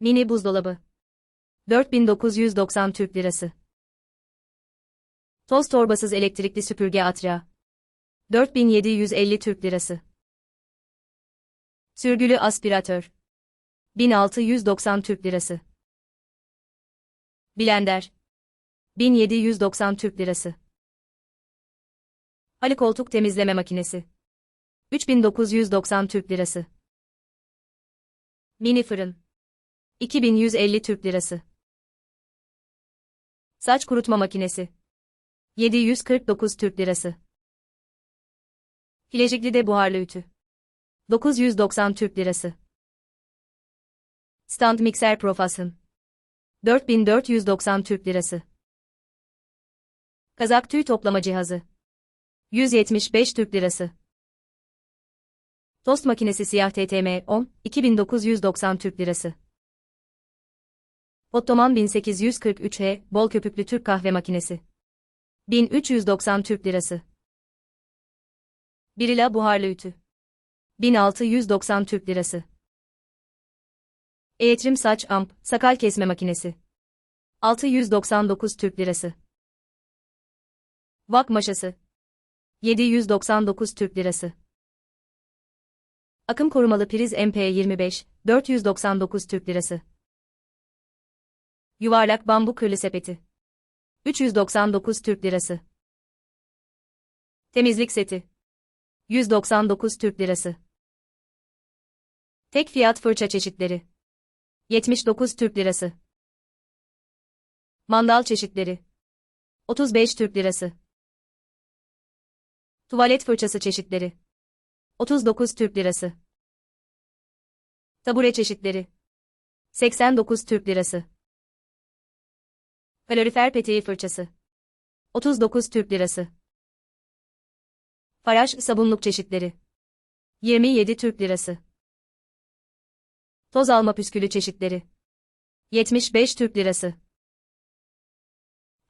Mini buzdolabı. 4990 Türk Lirası. Toz torbasız elektrikli süpürge Atra. 4750 Türk Lirası. Sürgülü aspiratör. 1690 Türk Lirası. Blender. 1790 Türk Lirası. Ali koltuk temizleme makinesi. 3990 Türk Lirası. Mini fırın. 2150 Türk Lirası. Saç kurutma makinesi. 749 Türk Lirası. Filejikli buharlı ütü. 990 Türk Lirası. Stand mikser Profas'ın. 4490 Türk Lirası. Kazak tüy toplama cihazı. 175 Türk Lirası. Tost makinesi siyah TTM 10, 2990 Türk Lirası. Ottoman 1843H, bol köpüklü Türk kahve makinesi. 1390 Türk Lirası. Birila buharlı ütü. 1690 Türk Lirası. Eğitrim saç amp, sakal kesme makinesi. 699 Türk Lirası. Vak maşası. 799 Türk Lirası. Akım korumalı priz MP25, 499 Türk Lirası. Yuvarlak bambu kırlı sepeti. 399 Türk Lirası. Temizlik seti. 199 Türk Lirası. Tek fiyat fırça çeşitleri. 79 Türk Lirası. Mandal çeşitleri. 35 Türk Lirası. Tuvalet fırçası çeşitleri. 39 Türk Lirası. Tabure çeşitleri. 89 Türk Lirası. Kalorifer peteği fırçası. 39 Türk Lirası. Faraş sabunluk çeşitleri. 27 Türk Lirası. Toz alma püskülü çeşitleri. 75 Türk Lirası.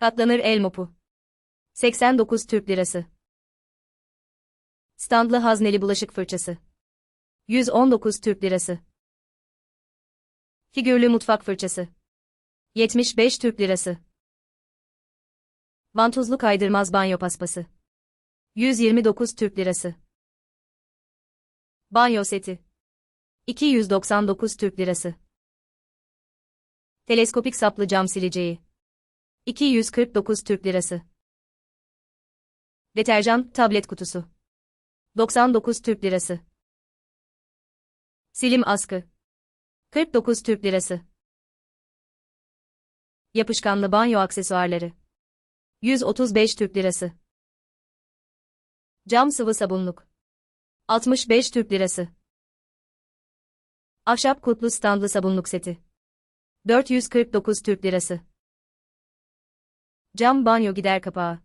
Katlanır el mopu. 89 Türk Lirası. Standlı hazneli bulaşık fırçası. 119 Türk Lirası. Figürlü mutfak fırçası. 75 Türk Lirası. Vantuzlu kaydırmaz banyo paspası. 129 Türk Lirası. Banyo seti. 299 Türk Lirası. Teleskopik saplı cam sileceği. 249 Türk Lirası. Deterjan tablet kutusu. 99 Türk Lirası. Silim askı. 49 Türk Lirası. Yapışkanlı banyo aksesuarları. 135 Türk Lirası. Cam sıvı sabunluk. 65 Türk Lirası. Ahşap kutlu standlı sabunluk seti. 449 Türk Lirası. Cam banyo gider kapağı.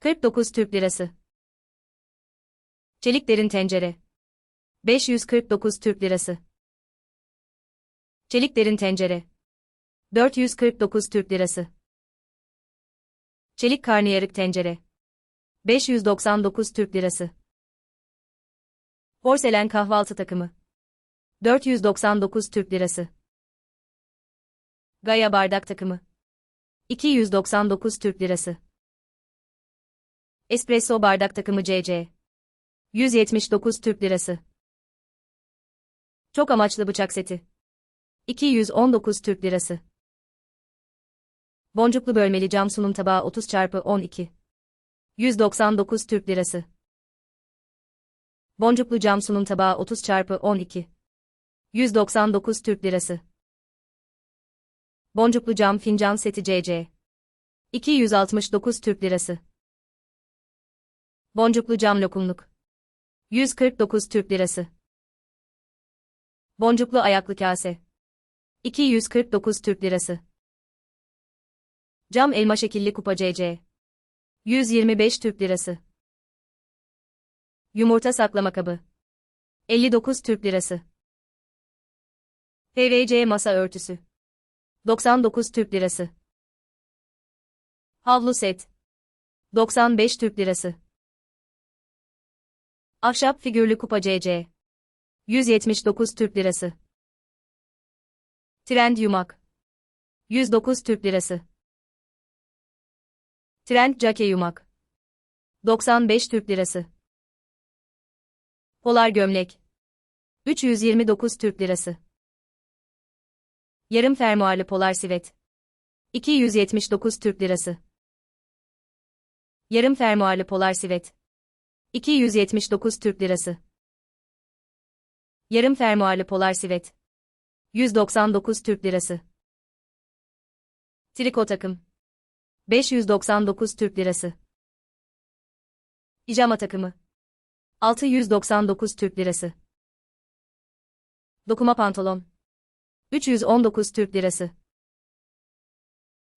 49 Türk Lirası. Çelik derin tencere. 549 Türk Lirası. Çelik derin tencere. 449 Türk Lirası. Çelik karnıyarık tencere. 599 Türk Lirası. Porselen kahvaltı takımı. 499 Türk Lirası. Gaya bardak takımı. 299 Türk Lirası. Espresso bardak takımı CC. 179 Türk Lirası. Çok amaçlı bıçak seti. 219 Türk Lirası. Boncuklu bölmeli cam sunum tabağı 30 çarpı 12. 199 Türk Lirası. Boncuklu cam sunum tabağı 30 çarpı 12. 199 Türk Lirası. Boncuklu cam fincan seti CC. 269 Türk Lirası. Boncuklu cam lokumluk. 149 Türk Lirası. Boncuklu ayaklı kase. 249 Türk Lirası. Cam elma şekilli kupa CC. 125 Türk Lirası. Yumurta saklama kabı. 59 Türk Lirası. PVC masa örtüsü. 99 Türk Lirası. Havlu set. 95 Türk Lirası. Ahşap figürlü kupa CC. 179 Türk Lirası. Trend yumak. 109 Türk Lirası. Trend cake yumak. 95 Türk Lirası. Polar gömlek. 329 Türk Lirası. Yarım fermuarlı polar sivet. 279 Türk Lirası. Yarım fermuarlı polar sivet. 279 Türk Lirası. Yarım fermuarlı polar sivet. 199 Türk Lirası. Triko takım. 599 Türk Lirası. Pijama takımı. 699 Türk Lirası. Dokuma pantolon. 319 Türk Lirası.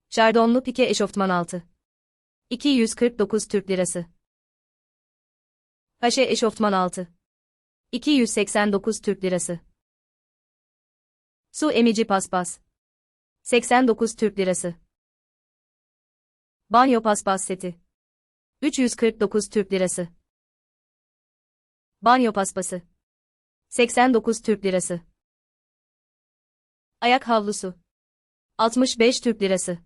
Şardonlu pike eşofman altı. 249 Türk Lirası. Paşe eşofman altı. 289 Türk Lirası. Su emici paspas. 89 Türk Lirası. Banyo paspas seti. 349 Türk Lirası. Banyo paspası. 89 Türk Lirası. Ayak havlusu. 65 Türk Lirası.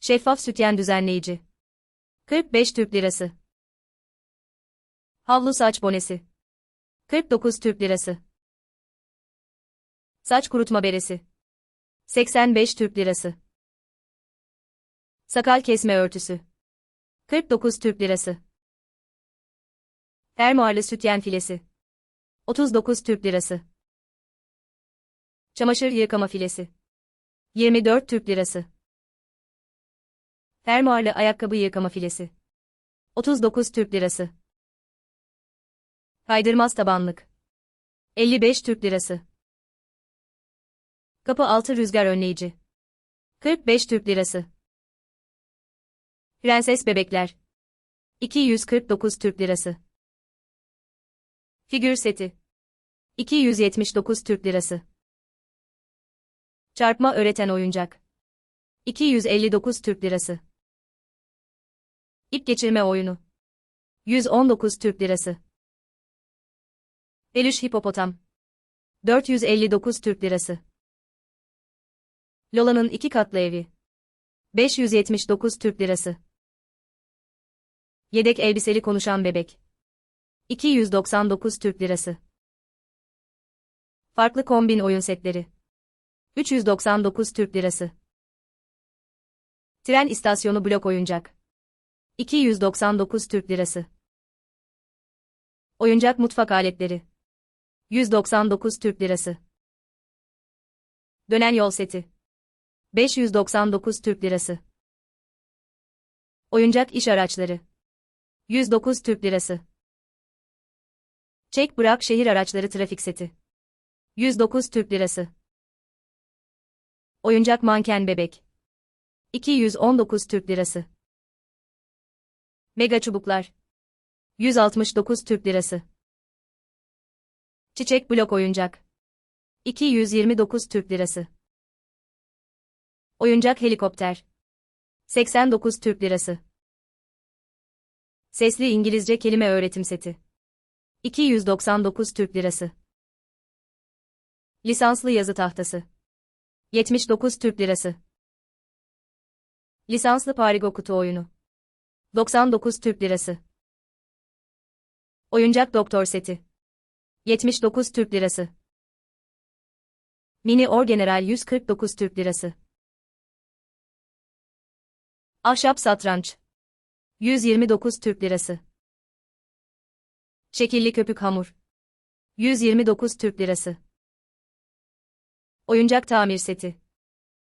Şeffaf sütyen düzenleyici. 45 Türk Lirası. Havlu saç bonesi. 49 Türk Lirası. Saç kurutma beresi. 85 Türk Lirası. Sakal kesme örtüsü. 49 Türk Lirası. Fermuarlı sütyen filesi. 39 Türk Lirası. Çamaşır yıkama filesi. 24 Türk Lirası. Fermuarlı ayakkabı yıkama filesi. 39 Türk Lirası. Kaydırmaz tabanlık. 55 Türk Lirası. Kapı altı rüzgar önleyici. 45 Türk Lirası. Prenses bebekler. 249 Türk Lirası. Figür seti. 279 Türk Lirası. Çarpma öğreten oyuncak. 259 Türk Lirası. İp geçirme oyunu. 119 Türk Lirası. Peluş hipopotam. 459 Türk Lirası. Lola'nın iki katlı evi. 579 Türk Lirası. Yedek elbiseli konuşan bebek. 299 Türk Lirası. Farklı kombin oyun setleri. 399 Türk Lirası. Tren istasyonu blok oyuncak. 299 Türk Lirası. Oyuncak mutfak aletleri. 199 Türk Lirası. Dönen yol seti. 599 Türk Lirası. Oyuncak iş araçları. 109 Türk Lirası. Çek bırak şehir araçları trafik seti. 109 Türk Lirası. Oyuncak manken bebek. 219 Türk Lirası. Mega çubuklar. 169 Türk Lirası. Çiçek blok oyuncak. 229 Türk Lirası. Oyuncak helikopter. 89 Türk Lirası. Sesli İngilizce kelime öğretim seti. 299 Türk Lirası. Lisanslı yazı tahtası. 79 Türk Lirası. Lisanslı Parigo kutu oyunu. 99 Türk Lirası. Oyuncak doktor seti. 79 Türk Lirası. Mini Orgeneral 149 Türk Lirası. Ahşap satranç. 129 Türk Lirası. Şekilli köpük hamur. 129 Türk Lirası. Oyuncak tamir seti.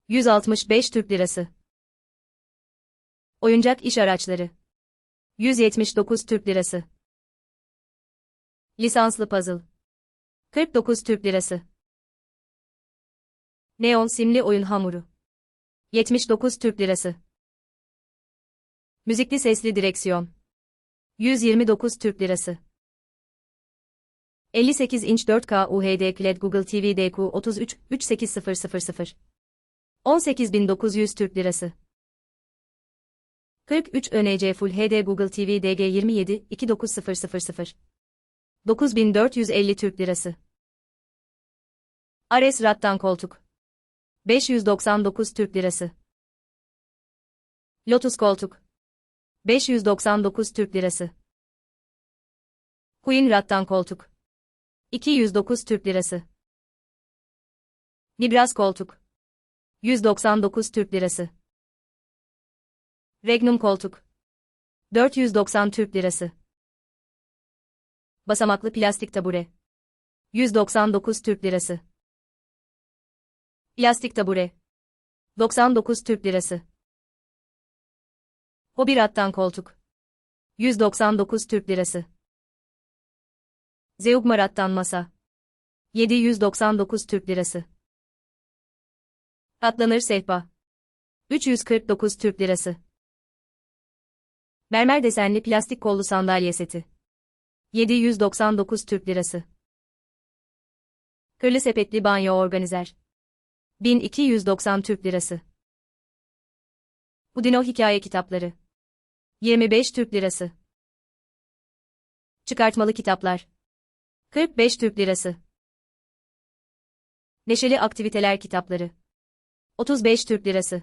165 Türk Lirası. Oyuncak iş araçları. 179 Türk Lirası. Lisanslı puzzle. 49 Türk Lirası. Neon simli oyun hamuru. 79 Türk Lirası. Müzikli sesli direksiyon. 129 Türk Lirası. 58 inç 4K UHD QLED Google TV DQ 33 38000 18900 Türk Lirası. 43 ÖNC Full HD Google TV DG 27 29000 9450 Türk Lirası. Ares rattan koltuk. 599 Türk Lirası. Lotus koltuk. 599 Türk Lirası. Rattan koltuk. 209 Türk Lirası. Libras koltuk. 199 Türk Lirası. Regnum koltuk. 490 Türk Lirası. Basamaklı plastik tabure. 199 Türk Lirası. Plastik tabure. 99 Türk Lirası. Hobi rattan koltuk. 199 Türk Lirası. Zeugma rattan masa. 799 Türk Lirası. Katlanır sehpa. 349 Türk Lirası. Mermer desenli plastik kollu sandalye seti. 799 Türk Lirası. Kırlı sepetli banyo organizer. 1290 Türk Lirası. Udino hikaye kitapları. 25 Türk Lirası. Çıkartmalı kitaplar. 45 Türk Lirası. Neşeli aktiviteler kitapları. 35 Türk Lirası.